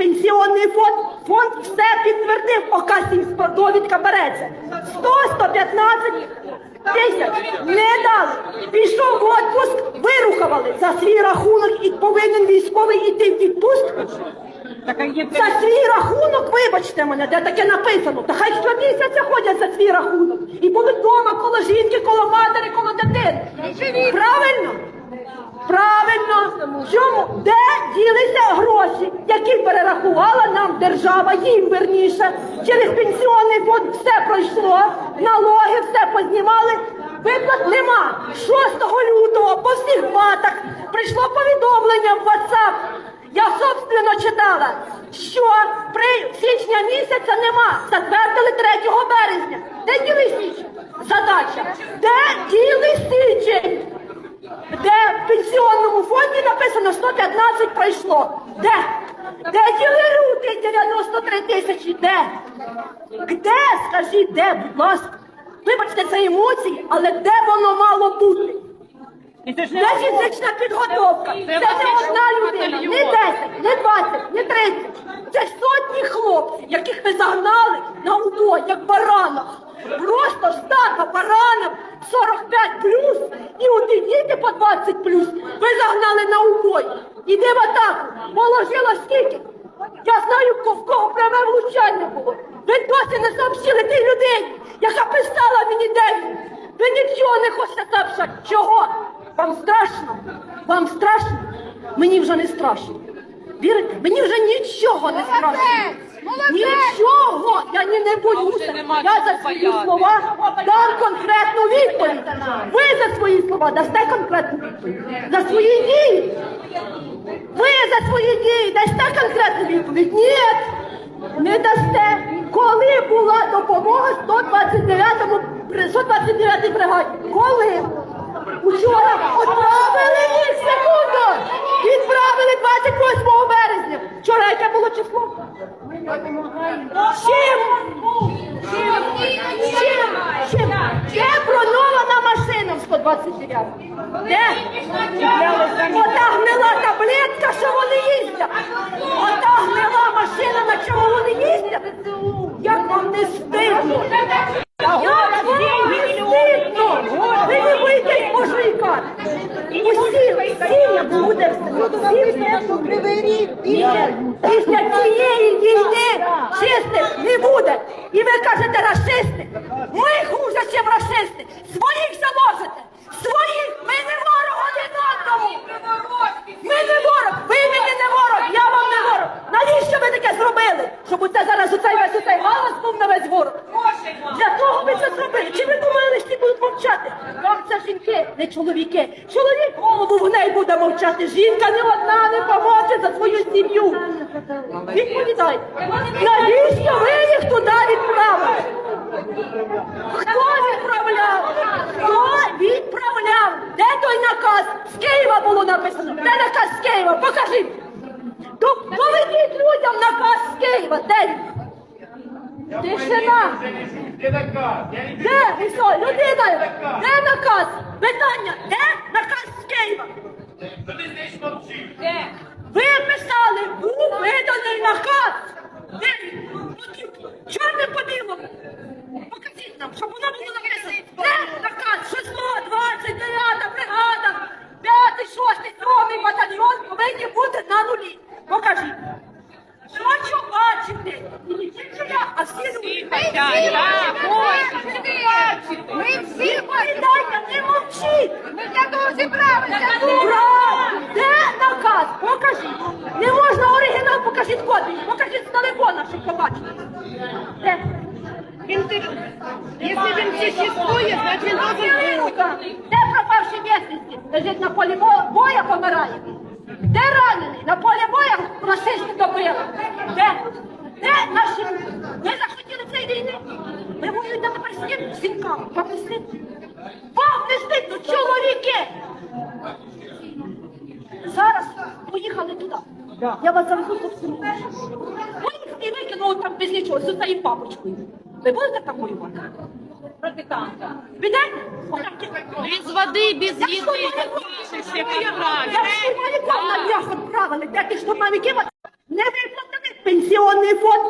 Пенсіонний фонд, фонд все підтвердив, оказівська довідка береться. 100-115 тисяч не дали. Пішов в отпуск, вирухували за свій рахунок і повинен військовий іти в відпустку. За свій рахунок, вибачте мене, де таке написано. Та хай щомісяця ходять за свій рахунок. І будуть вдома коло жінки, коло матері, коло дитини. Правильно? Правильно. Чому? Де ділися гроші, які перерахувала нам держава, їм верніше. Через пенсіонний фонд все пройшло, налоги все познімали. Виплат нема. 6 лютого по всіх батах прийшло повідомлення в WhatsApp. Я собственно читала, що при січня місяця нема. Затвердили 3 березня. Де діли січень? Задача. Де діли січень? Де в пенсіонному фонді написано 115 пройшло. Де? Де діли руки 93 тисячі? Де? Де? Скажіть, де, будь ласка. Вибачте, це емоції, але де воно мало бути? Де фізична підготовка? Це не одна людина, не 10, не 20, не 30. Це хлопців, яких ви загнали на убой, як баранах. Просто стадо баранів 45 плюс і от діти по 20 плюс. Ви загнали на убой. Іди в атаку. Положила скільки? Я знаю, в кого пряме влучання було. Ви досі не сообщили тій людині, яка писала мені де він. Ви нічого не хочете сообщати. Чого? Вам страшно? Вам страшно? Мені вже не страшно. Вірите? Мені вже нічого не страшно. Нічого! Я ні не боюся. Я за свої слова дам конкретну відповідь. Ви за свої слова дасте конкретну відповідь. За свої дії. Ви за свої дії дасте конкретну відповідь? Ні, не дасте. Коли була допомога 129-му 129-й бригаді? Коли? Учора відправили ні, секунду! Відправили 28 березня. Вчора яке було Чим? Чим? Чим? Де пронована машина в 129? Де? Ота гнила таблетка, що вони їздять. Ота гнила машина, на чому вони їздять. Як вам не стидно? Як вам не стидно? Ви не вийдете мужика. Усі, всі буде всі. Після, цієї війни чистих не буде. І ви кажете расисти. Ми хуже, ніж расисти. Своїх заложите. Своїх. Ми не ворог один одному. Ми не ворог. Ви мені не ворог. Я вам не ворог. Навіщо ви таке зробили? Щоб оце зараз оцей весь оцей галас був на весь ворог. Для того ви це зробили. Чи ви думали, що всі будуть мовчати? Вам це жінки, не чоловіки. Чоловік голову в неї буде мовчати. Жінка не одна не помовче за свою сім'ю. Відповідайте. Навіщо ви їх туди відправили? Хто відправляв? Хто відправляв? Де той наказ? З Києва було написано. Де наказ з Києва? Покажіть. То доведіть людям наказ з Києва. Де він? Тишина. Де що, людина? Де наказ? Питання. Де наказ з Києва? Що мовчиш? Ви писали, був виданий наказ. Де він? Чорне по білому. Покажіть нам, щоб воно було написано. Де наказ? 629 бригада, 5, 6, 7 батальйон повинні бути на нулі. Покажіть. Не тільки я, а всі люди. Ми всі Відповідайте, не мовчіть. ми для того зібралися. Ура! Де наказ? Покажіть. Не можна оригінал, покажіть копію. Покажіть з телефона, щоб побачити. Де? Якщо він существує, значить він должен бути. Де пропавші місяці? Лежить на полі боя, помирає. Де ранений? На полі боя расисти добили. Де? Де наші? Ви захотіли цієї війни? Ви воюєте тепер? З жінками. Вам не стидно? Вам не стидно, чоловіки! Зараз поїхали туди. Я вас завезу собственно. І викинули там без нічого, з цією папочкою. Ви будете там воювати? Підете? Без води, без їди, Якщо відправили. малюкам на м'ясо відправили, де ти штурмовиків, не виплатили Пенсіонний фонд